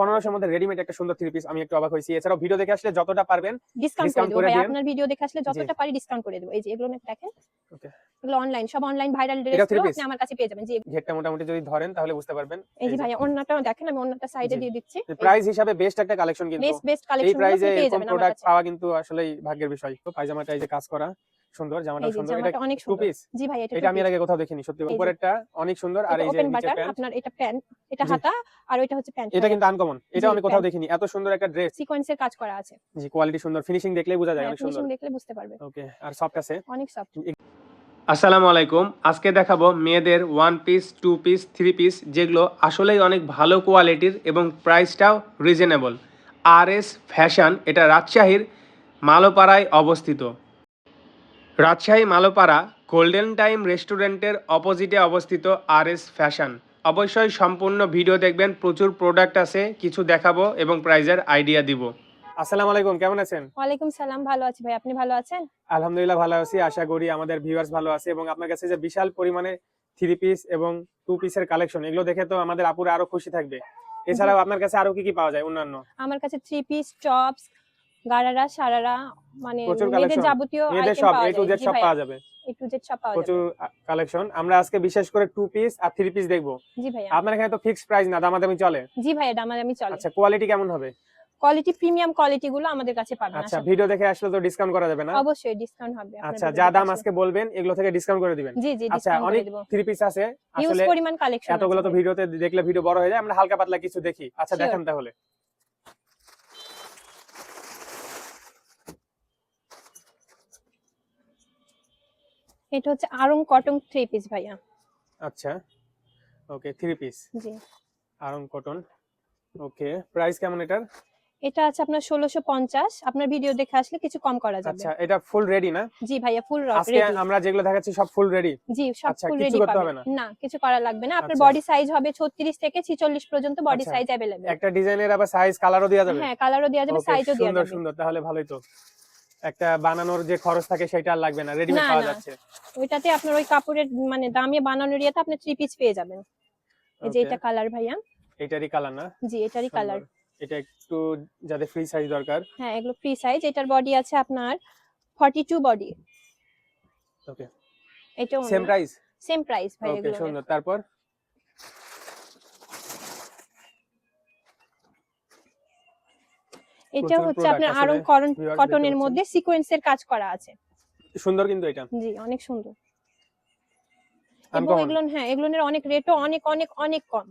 পনেরোশোর মধ্যে রেডিমেড একটা সুন্দর থ্রি পিস আমি একটু অবাক হয়েছি। এছাড়াও ভিডিও দেখে আসলে যতটা পারবেন ডিসকাউন্ট করে দেবো ভাই। আপনার ভিডিও দেখে আসলে যতটা পারি ডিসকাউন্ট করে দেবো। এই যে এগুলো দেখেন। Okay. এগুলো অনলাইন সব অনলাইন ভাইরাল ড্রেস? আপনি আমার কাছে পেয়ে যাবেন। জি ঘেরটা মোটামুটি যদি ধরেন তাহলে বুঝতে পারবেন। এই যে ভাইয়া অন্যটাও দেখেন আমি অন্যটা সাইডে দিয়ে দিচ্ছি। প্রাইস হিসাবে বেস্ট একটা কালেকশন কিন্তু বেস্ট বেস্ট এই প্রাইসে এরকম প্রোডাক্ট পাওয়া কিন্তু ভাগ্যের বিষয়। তো পায়জামাটা এই যে কাজ করা সুন্দর জামাটা সুন্দর। এটা অনেক টু পিস জি ভাই এটা এটা আমি এর আগে কোথাও দেখিনি সত্যি। উপরেরটা অনেক সুন্দর আর এই যে নিচে প্যান্ট আপনার এটা প্যান্ট এটা হাতা আর ওইটা হচ্ছে প্যান্ট এটা কিন্তু আনকমন এটা আমি কোথাও দেখিনি। এত সুন্দর একটা ড্রেস সিকোয়েন্সের কাজ করা আছে। জি কোয়ালিটি সুন্দর। ফিনিশিং দেখলেই বোঝা যায় হ্যাঁ অনেক সুন্দর। ফিনিশিং দেখলে বুঝতে পারবে। ওকে আর সফট আছে? অনেক সফট আসসালামু আলাইকুম। আজকে দেখাবো মেয়েদের one piece two piece three piece যেগুলো আসলেই অনেক ভালো কোয়ালিটির এবং প্রাইসটাও রিজনেবল আর এস ফ্যাশন এটা রাজশাহীর মালোপাড়ায় অবস্থিত। রাজশাহী মালোপাড়া গোল্ডেন টাইম রেস্টুরেন্টের অপোজিটে অবস্থিত আর এস ফ্যাশন অবশ্যই সম্পূর্ণ ভিডিও দেখবেন, প্রচুর প্রোডাক্ট আছে, কিছু দেখাবো এবং প্রাইজের আইডিয়া দিব। আসসালামু আলাইকুম কেমন আছেন? ওয়ালাইকুম সালাম ভালো আছি ভাই আপনি ভালো আছেন? আলহামদুলিল্লাহ ভালো আছি আশা করি আমাদের ভিউয়ার্স ভালো আছে এবং আপনার কাছে যে বিশাল পরিমাণে থ্রি পিস এবং টু পিসের কালেকশন এগুলো দেখে তো আমাদের আপুরা আরও খুশি থাকবে। এছাড়াও আপনার কাছে আরও কি কি পাওয়া যায় অন্যান্য? আমার কাছে three piece tops gharara sharara মানে মেয়েদের যাবতীয় মেয়েদের সব এ টু জেড সব পাওয়া যাবে। এ টু জেড সব পাওয়া প্রচুর কালেকশন আমরা আজকে বিশেষ করে টু পিস আর থ্রি পিস দেখব। জি আপনার এখানে তো ফিক্সড প্রাইস না দামাদামি চলে? জি আমি চলে। আচ্ছা কোয়ালিটি কেমন হবে? কোয়ালিটি প্রিমিয়াম কোয়ালিটি গুলো আমাদের কাছে পাবেন আচ্ছা ভিডিও দেখে আসলে তো ডিসকাউন্ট করা যাবে না? অবশ্যই ডিসকাউন্ট হবে আচ্ছা যা দাম আজকে বলবেন এগুলো থেকে ডিসকাউন্ট করে দিবেন। জি জি আচ্ছা অনেক থ্রি পিস আছে। আসলে পরিমাণ কালেকশন এতগুলো তো ভিডিওতে দেখলে ভিডিও বড় হয়ে যায় আমরা হালকা পাতলা কিছু দেখি। আচ্ছা দেখেন তাহলে। এটা হচ্ছে আরং কটন থ্রি পিস ভাইয়া। আচ্ছা ওকে থ্রি পিস জি। আরং কটন ওকে প্রাইস কেমন এটার? এটা আছে আপনার ষোলোশো পঞ্চাশ আপনার ভিডিও দেখে আসলে কিছু কম করা যাবে আচ্ছা এটা ফুল রেডি না জি ভাইয়া ফুল আজকে রেডি আমরা যেগুলো দেখাচ্ছি সব ফুল রেডি জি সব আচ্ছা, ফুল কিছু রেডি করতে হবে পাবেন না? না কিছু করা লাগবে না আপনার আচ্ছা। বডি সাইজ হবে 36 থেকে 46 পর্যন্ত বডি আচ্ছা। সাইজ अवेलेबल একটা ডিজাইনের আবার সাইজ কালারও দেওয়া যাবে হ্যাঁ কালারও দেওয়া যাবে Okay, সাইজও দেওয়া সুন্দর যাবে সুন্দর তাহলে ভালোই তো একটা বানানোর যে খরচ থাকে সেটা আর লাগবে না রেডিমেড না, পাওয়া না। যাচ্ছে ওইটাতে আপনার ওই কাপড়ের মানে দামে বানানোর ইয়েতে আপনি থ্রি পিস পেয়ে যাবেন এই যে Okay, এটা কালার ভাইয়া এটারই কালার না জি এটারই কালার সুন্দর। এটা একটু যাদের ফ্রি সাইজ দরকার। হ্যাঁ এগুলো ফ্রি সাইজ এটার বডি আছে আপনার 42 বডি ওকে এটা সেম প্রাইস সেম প্রাইস ভাই ওকে সুন্দর। তারপর? এটা হচ্ছে আপনার আরং কটনের। মধ্যে সিকোয়েন্সের কাজ করা আছে। সুন্দর কিন্তু এটা। জি অনেক সুন্দর। এগুলো হ্যাঁ এগুলোর অনেক রেটও অনেক অনেক অনেক কম।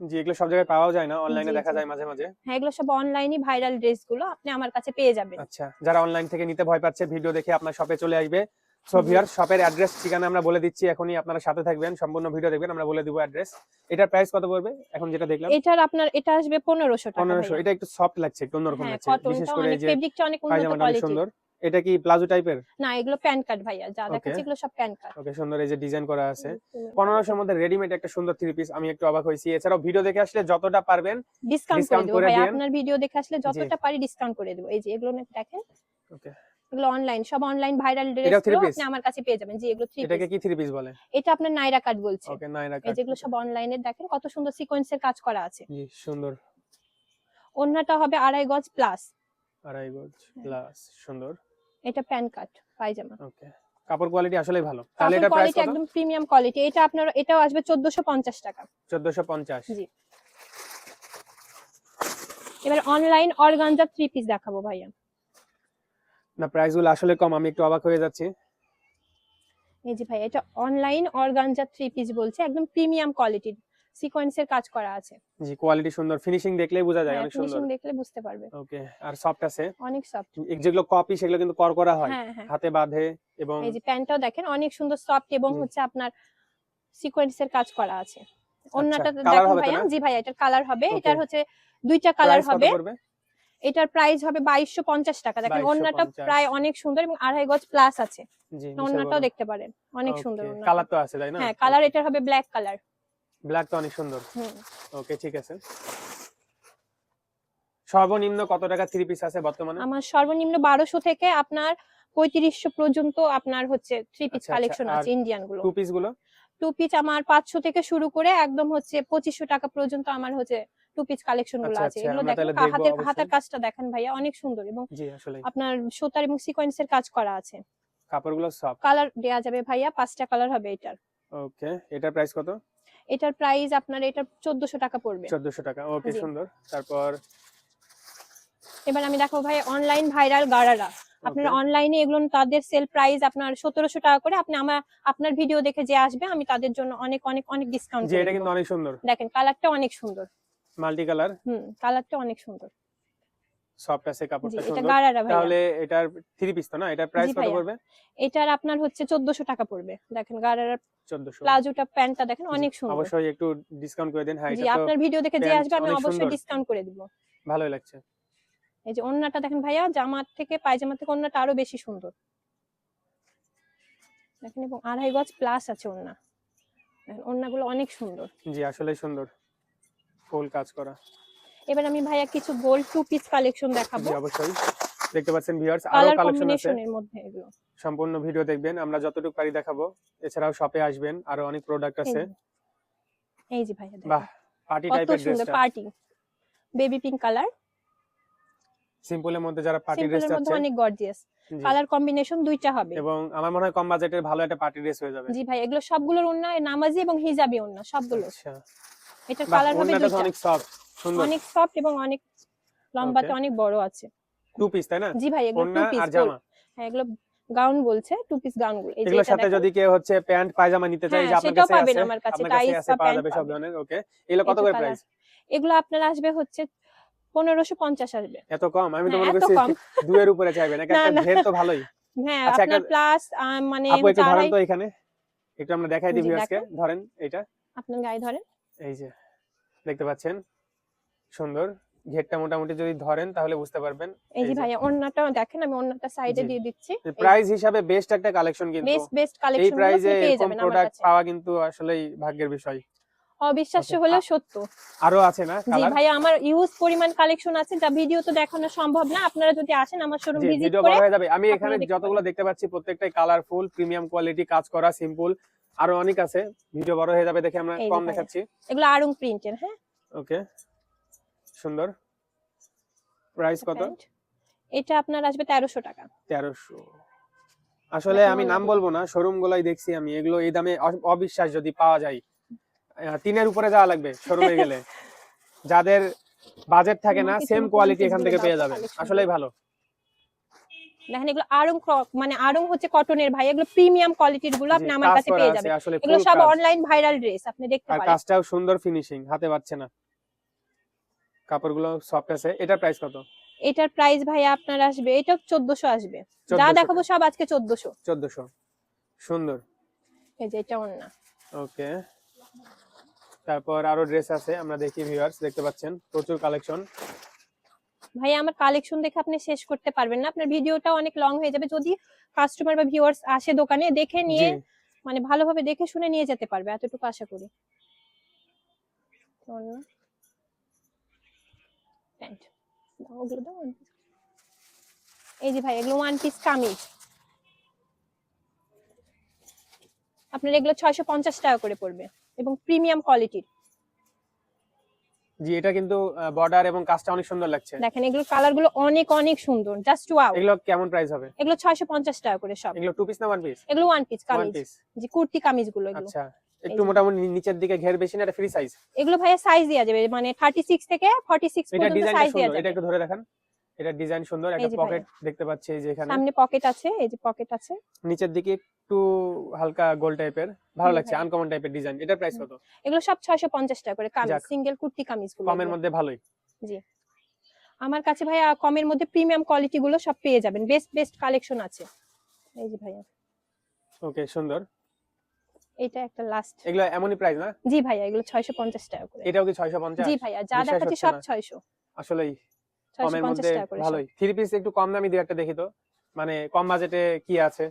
জি এগুলো সব জায়গায় পাওয়া যায় না অনলাইনে দেখা যায় মাঝে মাঝে। হ্যাঁ এগুলো সব অনলাইনই ভাইরাল ড্রেসগুলো আপনি আমার কাছে পেয়ে যাবেন। আচ্ছা যারা অনলাইন থেকে নিতে ভয় পাচ্ছে ভিডিও দেখে আপনার শপে চলে আসবে। সো। ভিউয়ার শপের অ্যাড্রেস ঠিকানা আমরা বলে দিচ্ছি এখনই আপনারা সাথে থাকবেন সম্পূর্ণ ভিডিও দেখবেন আমরা বলে দিব অ্যাড্রেস এটার প্রাইস কত পড়বে? এখন যেটা দেখলাম। এটার আপনার এটা আসবে পনেরোশো টাকা পনেরোশো ভাইয়া। এটা একটু সফট লাগছে একটু অন্যরকম হ্যাঁ লাগছে। বিশেষ করে এই অনেক যে ফেব্রিকটা অনেক উন্নত কোয়ালিটি সুন্দর। এটা কি প্লাজো টাইপের? না এগুলো প্যান্ট কাট ভাইয়া যা. দেখাচ্ছে এগুলো সব প্যান্ট কাট ওকে সুন্দর এই যে ডিজাইন করা আছে। পনেরোশোর মধ্যে রেডিমেড একটা সুন্দর থ্রি পিস আমি একটু অবাক হয়েছি। এছাড়াও ভিডিও দেখে আসলে যতটা পারবেন ডিসকাউন্ট করে দেবো ভাই আপনার ভিডিও দেখে আসলে যতটা পারি ডিসকাউন্ট করে দেবো। এই যে এগুলো দেখেন। ওকে। এগুলো অনলাইন সব অনলাইন ভাইরাল ড্রেস? আপনি আমার কাছে পেয়ে যাবেন। জি এগুলো থ্রি এটাকে কি থ্রি পিস বলে? এটা আপনার নাইরা কাট বলছে। ওকে নাইরা এই যেগুলো সব অনলাইনে দেখেন কত সুন্দর সিকোয়েন্সের কাজ করা আছে। জি সুন্দর। অন্যটা হবে আড়াই গজ প্লাস আড়াই গজ প্লাস সুন্দর। এটা প্যান্ট কাট পায়জামা। ওকে। কাপড় কোয়ালিটি আসলেই ভালো। তাহলে এটা প্রাইস কত? একদম প্রিমিয়াম কোয়ালিটি এটা আপনার এটাও আসবে 1450 টাকা। 1450 জি। এবার অনলাইন অর্গানজা থ্রি পিস দেখাবো ভাইয়া। না প্রাইসগুলো আসলে কম আমি একটু অবাক হয়ে যাচ্ছি। এই যে ভাইয়া এটা অনলাইন অর্গানজা থ্রি পিস বলছে একদম প্রিমিয়াম কোয়ালিটির সিকোয়েন্সের কাজ করা আছে। জি কোয়ালিটি সুন্দর। ফিনিশিং দেখলেই বোঝা যায় হ্যাঁ অনেক সুন্দর। ফিনিশিং দেখলে বুঝতে পারবে। ওকে আর সফট আছে? অনেক সফট যেগুলো কপি সেগুলো কিন্তু কর করা হয়। হ্যাঁ হ্যাঁ। হাতে বাঁধে এবং এই যে প্যান্টটাও দেখেন অনেক সুন্দর সফট এবং হচ্ছে আপনার সিকোয়েন্সের কাজ করা আছে। অন্যটা আচ্ছা, colour দেখেন ভাইয়া? জি ভাইয়া এটার কালার হবে। এটার হচ্ছে দুইটা কালার হবে। এটার প্রাইস হবে বাইশশো পঞ্চাশ টাকা। দেখেন 2250 অন্যটা প্রায় অনেক সুন্দর এবং আড়াই গজ প্লাস আছে। জি অন্যটাও দেখতে পারেন। অনেক সুন্দর কালার তো আছে তাই না? হ্যাঁ কালার এটার হবে ব্ল্যাক কালার ব্ল্যাক তো অনেক সুন্দর। ওকে ঠিক আছে। সর্বনিম্ন কত টাকা থ্রি পিস আছে বর্তমানে? আমার সর্বনিম্ন বারোশো থেকে আপনার পঁয়ত্রিশশো পর্যন্ত আপনার হচ্ছে থ্রি পিস কালেকশন আছে ইন্ডিয়ানগুলো। টু পিসগুলো? টু পিস আমার পাঁচশো থেকে শুরু করে একদম হচ্ছে পঁচিশশো টাকা পর্যন্ত আমার হচ্ছে টু পিস কালেকশনগুলো আচ্ছা, আছে। আচ্ছা, এগুলো দেখেন হাতের হাতের কাজটা দেখেন ভাইয়া অনেক সুন্দর। এবং আপনার সুতার এবং সিকোয়েন্সের কাজ করা আছে। কাপড়গুলো সফট কালার দেয়া যাবে ভাইয়া পাঁচটা কালার হবে এটার। ওকে এটার প্রাইস কত? এটার প্রাইস আপনার এটা 1400 টাকা পড়বে। 1400 টাকা। ওকে সুন্দর। তারপর? এবার আমি দেখো ভাই অনলাইন ভাইরাল গাড়ারা। আপনার অনলাইনে এগুলো তাদের সেল প্রাইস আপনার সতেরোশো টাকা করে আপনি আমার আপনার ভিডিও দেখে যে আসবে আমি তাদের জন্য অনেক অনেক অনেক ডিসকাউন্ট দিই এটা কিন্তু অনেক সুন্দর। দেখেন কালারটা অনেক সুন্দর। মাল্টি কালার হুম কালারটা অনেক সুন্দর। সফট আছে কাপড়টা সুন্দর। তাহলে এটার থ্রি পিস তো না? এটার প্রাইস কত পড়বে? এটার আপনার হচ্ছে চোদ্দশো টাকা পড়বে। দেখেন গারারার চোদ্দশো। প্লাজোটা প্যান্টটা দেখেন অনেক সুন্দর। অবশ্যই একটু ডিসকাউন্ট করে দিন। হ্যাঁ এটা আপনার ভিডিও দেখে যে আসবে আমি অবশ্যই ডিসকাউন্ট করে দিব। ভালোই লাগছে। এই যে ওন্নাটা দেখেন ভাইয়া জামার থেকে পায়জামা থেকে ওন্নাটা আরও বেশি সুন্দর। দেখেন এবং আড়াই গজ প্লাস আছে ওন্না। দেখেন ওন্নাগুলো অনেক সুন্দর। জি আসলে সুন্দর। ফুল কাজ করা। এবার আমি ভাইয়া কিছু গোল্ড টু পিস কালেকশন দেখাবো। অবশ্যই। দেখতে পাচ্ছেন ভিউয়ার্স আরও কালেকশন আছে। মধ্যে এগুলো। সম্পূর্ণ ভিডিও দেখবেন আমরা যতটুকু পারি দেখাবো। এছাড়াও শপে আসবেন আরও অনেক প্রোডাক্ট আছে। এই যে। ভাইয়া। বাহ পার্টি টাইপের সুন্দর পার্টি বেবি পিঙ্ক কালার সিম্পলের মধ্যে যারা পার্টি ড্রেস সিম্পলের মধ্যে অনেক গর্জিয়াস কালার কম্বিনেশন দুইটা হবে। এবং আমার মনে হয় কম বাজেটের ভালো একটা পার্টি ড্রেস হয়ে যাবে। জি ভাই এগুলো সবগুলোর ওন্না নামাজি এবং হিজাবি ওন্না সবগুলো। আচ্ছা। বাহ, কালার হবে দুইটা। অনেক সফট অনেক সফট এবং অনেক লম্বাতে. অনেক বড় আছে। টু পিস তাই না? জি ভাই এগুলো টু পিস হ্যাঁ এগুলো গাউন বলছে টু পিস গাউনগুলো এই যে সাথে যদি কেউ হচ্ছে প্যান্ট পায়জামা নিতে চাই হ্যাঁ, যে আপনার সেটাও কাছে পাবেন আমার কাছে, টাইস আছে বা প্যান্ট যাবে সব ধরনের ওকে এগুলো কত করে প্রাইস এগুলো আপনার আসবে হচ্ছে পনেরোশো পঞ্চাশ আসবে। এত কম? আমি তো হ্যাঁ, মনে করছি দুয়ের উপরে চাইবেন একটা। ঘের তো ভালোই। হ্যাঁ আচ্ছা, আপনার প্লাস মানে আপু একটু ধরেন তো এখানে। একটু আমরা দেখাই দিই ভিউয়ার্সকে ধরেন এটা আপনার গায়ে ধরেন। এই যে দেখতে পাচ্ছেন? সুন্দর। ঘেরটা মোটামুটি যদি ধরেন তাহলে বুঝতে পারবেন। এই যে ভাইয়া অন্যটা দেখেন আমি অন্যটা সাইডে দিয়ে দিচ্ছি। প্রাইস হিসাবে বেস্ট একটা কালেকশন কিন্তু। বেস্ট বেস্ট এই কালেকশন প্রাইসে পেয়ে এরকম প্রোডাক্ট পাওয়া কিন্তু আসলেই ভাগ্যের বিষয়। অবিশ্বাস্য Okay, হলেও সত্য। আরও আছে না জি ভাইয়া আমার ইউজ পরিমাণ কালেকশন আছে যা ভিডিও তো দেখানো সম্ভব না। আপনারা যদি আসেন আমার শোরুম ভিজিট ভিডিও করে বড় হয়ে যাবে। আমি এখানে যতগুলো দেখতে পাচ্ছি প্রত্যেকটাই কালারফুল প্রিমিয়াম কোয়ালিটি কাজ করা সিম্পল আরও অনেক আছে। ভিডিও বড় হয়ে যাবে দেখে আমরা কম দেখাচ্ছি। এগুলো আড়ং প্রিন্টের হ্যাঁ? ওকে সুন্দর। প্রাইস কত? এটা আপনার আসবে তেরোশো টাকা। তেরোশো। আসলে আমি নাম বলব না শোরুম গুলাই দেখছি আমি এগুলো এই দামে অবিশ্বাস যদি পাওয়া যায়। তিনের উপরে যাওয়া লাগবে শোরুমে গেলে। যাদের বাজেট থাকে না সেম কোয়ালিটি এখান থেকে পেয়ে যাবেন আসলেই ভালো। দেখেন এগুলো আড়ং ক্র- মানে আড়ং হচ্ছে কটনের ভাই এগুলো প্রিমিয়াম কোয়ালিটিরগুলো আপনি আমার কাছে পেয়ে যাবেন। এগুলো সব অনলাইন ভাইরাল ড্রেস আপনি দেখতে আর পারেন। কাজটাও সুন্দর ফিনিশিং হাতে পাচ্ছে না। কাপড়গুলো সফট আছে এটার প্রাইস কত? এটার প্রাইস ভাই আপনার আসবে এটা চোদ্দশো আসবে। যা দেখাবো সব আজকে চোদ্দশো। চোদ্দশো। সুন্দর। এই যে এটা অন্য ওকে। তারপর আরও ড্রেস আছে আমরা দেখি ভিউয়ার্স দেখতে পাচ্ছেন প্রচুর কালেকশন ভাই আমার কালেকশন দেখে আপনি শেষ করতে পারবেন না আপনার ভিডিওটা অনেক লং হয়ে যাবে যদি কাস্টমার বা ভিউয়ার্স আসে দোকানে দেখে নিয়ে মানে ভালোভাবে দেখে শুনে নিয়ে যেতে পারবে এতটুকু আশা করি। প্যান্ট ওগুলো দাও। এই যে ভাই এগুলো ওয়ান পিস কামিজ। আপনার এগুলো ছয়শো পঞ্চাশ টাকা করে পড়বে এবং প্রিমিয়াম কোয়ালিটির জি এটা কিন্তু বর্ডার এবং কাজটা অনেক সুন্দর লাগছে। দেখেন এগুলো কালারগুলো অনেক অনেক সুন্দর। জাস্ট ওয়াও এগুলো কেমন প্রাইস হবে? এগুলো ছয়শো পঞ্চাশ টাকা করে সব। এগুলো টু পিস না ওয়ান পিস এগুলো ওয়ান পিস কামিজ। পিস যে কুর্তি কামিজগুলো এগুলো। আচ্ছা। একটু মোটামুটি নিচের দিকে ঘের বেশি না এটা ফ্রি সাইজ এগুলো ভাইয়া সাইজ দেওয়া যাবে মানে থার্টি সিক্স থেকে ফর্টি সিক্স এটা পর্যন্ত সাইজ দেওয়া সুন্দর এটা একটু ধরে রাখেন এটা ডিজাইন সুন্দর একটা পকেট দেখতে পাচ্ছি এই যে এখানে। সামনে পকেট আছে এই যে পকেট আছে। নিচের দিকে একটু হালকা গোল টাইপের ভালো লাগছে। আনকমন টাইপের ডিজাইন এটার প্রাইস কত? এগুলো সব ছয়শো পঞ্চাশ টাকা করে কামিজ সিঙ্গেল কুর্তি কামিজগুলো কমের মধ্যে ভালোই। জি। আমার কাছে ভাইয়া কমের মধ্যে প্রিমিয়াম কোয়ালিটি গুলো সব পেয়ে যাবেন। বেস্ট বেস্ট কালেকশন আছে। এই যে ভাইয়া। ওকে সুন্দর। এটা একটা লাস্ট এগুলো এমনই প্রাইস না? জি ভাইয়া এগুলো ছয়শো পঞ্চাশ টাকা করে। এটাও কি ছয়শো পঞ্চাশ? জি ভাইয়া যা দেখাচ্ছি সব না। ছয়শো। আসলেই কমের মধ্যে। ভালোই। থ্রি পিস একটু কম দামি দুই একটা দেখি তো। মানে কম বাজেটে কি আছে?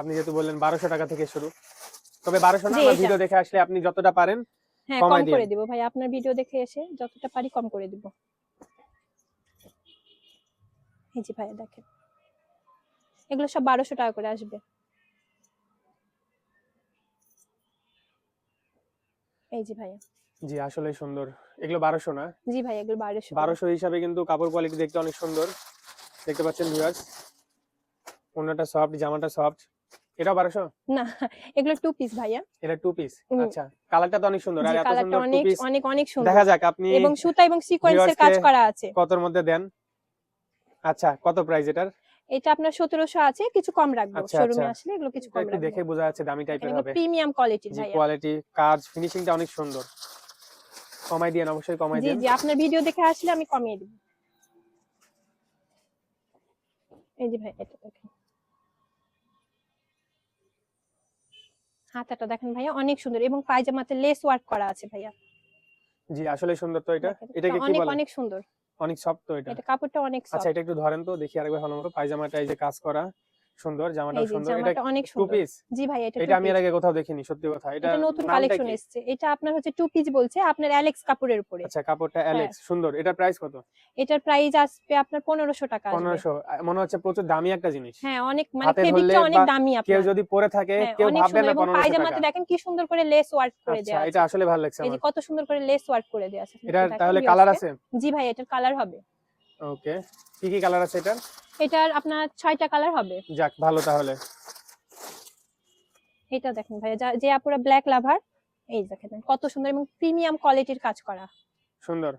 আপনি যেহেতু বললেন বারোশো টাকা থেকে শুরু। তবে বারোশো না আমার ভিডিও দেখে আসলে আপনি যতটা পারেন হ্যাঁ কম করে দিব ভাই আপনার ভিডিও দেখে এসে যতটা পারি কম করে দিব। এই যে ভাইয়া দেখেন। এগুলো সব বারোশো টাকা করে আসবে। এই যে ভাইয়া। জি আসলে সুন্দর। এগুলো বারোশো না? জি ভাই এগুলো বারোশো। বারোশো হিসাবে কিন্তু কাপড় কোয়ালিটি দেখতে অনেক সুন্দর। দেখতে পাচ্ছেন ভিউয়ার্স অন্যটা সফট জামাটা সফট এটাও বারোশো? না এগুলো টু পিস ভাইয়া। এটা টু পিস আচ্ছা কালারটা তো অনেক সুন্দর। আর এত সুন্দর টু অনেক পিস অনেক অনেক সুন্দর। দেখা যাক আপনি এবং সুতা এবং সিকোয়েন্সের কাজ করা আছে। কতর মধ্যে দেন? আচ্ছা কত প্রাইস এটার? এটা আপনার সতেরোশো আছে কিছু কম রাখব। আচ্ছা, শোরুমে আচ্ছা। আসলে এগুলো কিছু কম একটু দেখে বোঝা যাচ্ছে দামি টাইপের হবে। প্রিমিয়াম কোয়ালিটি জি ভাইয়া। কোয়ালিটি কাজ ফিনিশিংটা অনেক সুন্দর। কমাই দিয়েন অবশ্যই কমাই জি জি আপনার ভিডিও দেখে আসলে আমি কমিয়ে দিব। এই যে ভাই এটা দেখেন। হাতাটা দেখেন ভাইয়া অনেক সুন্দর এবং পায়জামাতে লেস ওয়ার্ক করা আছে ভাইয়া। জি আসলে সুন্দর তো এটা। এটাকে কি অনেক অনেক সুন্দর। অনেক সফট তো এটা। এটা কাপড়টা অনেক আচ্ছা এটা একটু ধরেন তো দেখি আরেকবার ভালো মতো। পায়জামাটা এই যে কাজ করা। সুন্দর যে সুন্দর। এটা জামাটা অনেক টু সুন্দর। পিস জি ভাই এটা এটা আমি এর আগে কোথাও দেখিনি সত্যি কথা। এটা নতুন কালেকশন? এসেছে। এটা আপনার হচ্ছে টু পিস বলছে আপনার অ্যালেক্স কাপড়ের উপরে। আচ্ছা কাপড়টা। অ্যালেক্স সুন্দর। এটা প্রাইস কত? এটার প্রাইস আসবে আপনার পনেরোশো টাকা আসবে। পনেরোশো। মনে হচ্ছে প্রচুর দামি একটা জিনিস। হ্যাঁ অনেক মানে ফেব্রিকটা অনেক দামি কেউ যদি পরে থাকে হ্যাঁ, কেউ ভাববে না এবং পনেরোশো পায়জামাতে টাকা। দেখেন কি সুন্দর করে লেস ওয়ার্ক করে আচ্ছা দেওয়া এটা আসলে ভালো লাগছে এই আমার। কত সুন্দর করে লেস ওয়ার্ক করে দেওয়া আছে। এটা তাহলে কালার আছে? জি ভাই এটার কালার হবে। ওকে কি কি কালার আছে এটার? এটার আপনার ছয়টা কালার হবে। যাক ভালো তাহলে। এটা দেখেন ভাইয়া যে আপুরা ব্ল্যাক লাভার এই দেখেন কত সুন্দর এবং প্রিমিয়াম কোয়ালিটির কাজ করা। সুন্দর।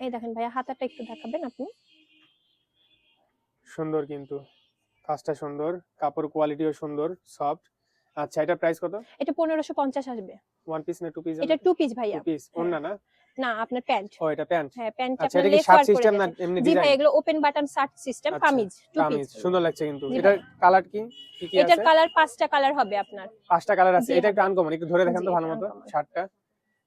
এই দেখেন ভাইয়া হাতাটা একটু দেখাবেন আপনি। সুন্দর কিন্তু। কাজটা সুন্দর কাপড় কোয়ালিটিও সুন্দর সফট আচ্ছা এটা প্রাইস কত? এটা পনেরোশো পঞ্চাশ আসবে। ওয়ান পিস না টু পিস এটা টু পিস ভাইয়া। টু পিস ওন্না না? না আপনার প্যান্ট। ও এটা প্যান্ট। হ্যাঁ প্যান্ট আচ্ছা এটা কি শার্ট সিস্টেম না এমনি ডিজাইন জি ভাই এগুলো ওপেন বাটন শার্ট সিস্টেম আচ্ছা, কামিজ টু পিস সুন্দর লাগছে কিন্তু। এটার কালার কি? কি কি এটার কালার পাঁচটা কালার হবে আপনার। পাঁচটা কালার আছে এটা একটু আনকমন একটু ধরে দেখেন তো ভালো মতো শার্টটা।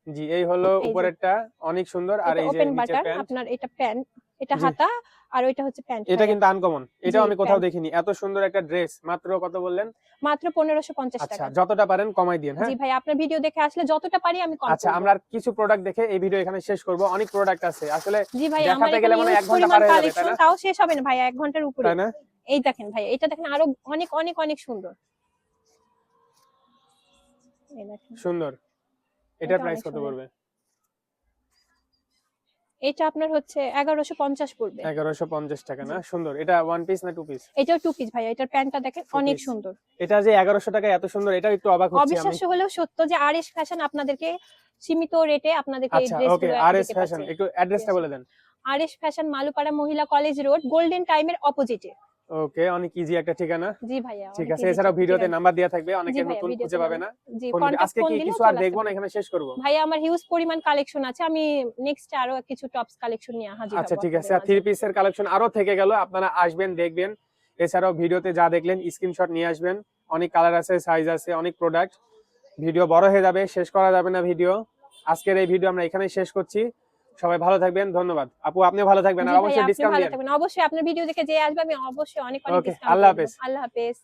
জি এই হলো উপরেরটা অনেক সুন্দর আর এই যে ওপেন নিচে বাটন প্যান্ট আপনার এটা প্যান্ট এটা হাতা আর ওইটা হচ্ছে প্যান্ট এটা কিন্তু আনকমন এটাও আমি কোথাও দেখিনি। এত সুন্দর একটা ড্রেস মাত্র কত বললেন? মাত্র পনেরোশো পঞ্চাশ আচ্ছা টাকা। যতটা পারেন কমাই দিন হ্যাঁ? জি ভাই আপনার ভিডিও দেখে আসলে যতটা পারি আমি কম আচ্ছা আমরা কিছু প্রোডাক্ট দেখে এই ভিডিও এখানে শেষ করব। অনেক প্রোডাক্ট আছে। আসলে জি ভাই দেখাতে গেলে মনে হয় এক ঘণ্টা পরিমাণ পার হয়ে যাবে, তাই না? তাও শেষ হবে না ভাই এক ঘণ্টার উপরে। তাই না? এই দেখেন ভাই এটা দেখেন আরও অনেক অনেক অনেক সুন্দর। এই দেখেন। সুন্দর। এটার এটা প্রাইস কত। পড়বে? এটা আপনার হচ্ছে এগারোশো পঞ্চাশ পড়বে। এগারোশো পঞ্চাশ টাকা না? সুন্দর। এটা ওয়ান পিস না টু পিস এটাও টু পিস ভাই এটার প্যান্টটা দেখেন অনেক সুন্দর। এটা যে এগারোশো টাকা এত সুন্দর এটা একটু অবাক হচ্ছি আমি। অবিশ্বাস্য হলেও সত্য যে আর এস ফ্যাশন আপনাদেরকে সীমিত রেটে আপনাদেরকে এই আচ্ছা ওকে আর এস ফ্যাশন একটু অ্যাড্রেসটা বলে দেন। আর এস ফ্যাশন মালুপাড়া মহিলা কলেজ রোড গোল্ডেন টাইমের অপোজিটে ওকে অনেক ইজি একটা ঠিকানা। জি ভাইয়া ঠিক আছে ঠিক ভিডিওতে নাম্বার দেওয়া থাকবে অনেকে নতুন খুঁজে পাবে না। আজকে কি কিছু আর দেখব না এখানে শেষ করব? ভাইয়া আমার হিউজ পরিমাণ কালেকশন আছে আমি নেক্সট আরও কিছু টপস কালেকশন নিয়ে হাজির আচ্ছা ঠিক আছে। আপনাদের থ্রি পিসের কালেকশন আরও থেকে গেল আপনারা আসবেন দেখবেন। এছাড়াও ভিডিওতে যা দেখলেন স্ক্রিনশট নিয়ে আসবেন। অনেক কালার আছে সাইজ আছে অনেক প্রোডাক্ট ভিডিও বড় হয়ে যাবে শেষ করা যাবে না ভিডিও। আজকের এই ভিডিও আমরা এখানেই শেষ করছি। সবাই ভালো থাকবেন ধন্যবাদ। আপু আপনিও ভালো থাকবেন আর অবশ্যই আপনি ডিসকাউন্ট ভালো দিন থাকবেন। অবশ্যই আপনার ভিডিও দেখে যে আসবে আমি অবশ্যই অনেক অনেক ডিসকাউন্ট আল্লাহ হাফেজ। আল্লাহ হাফেজ।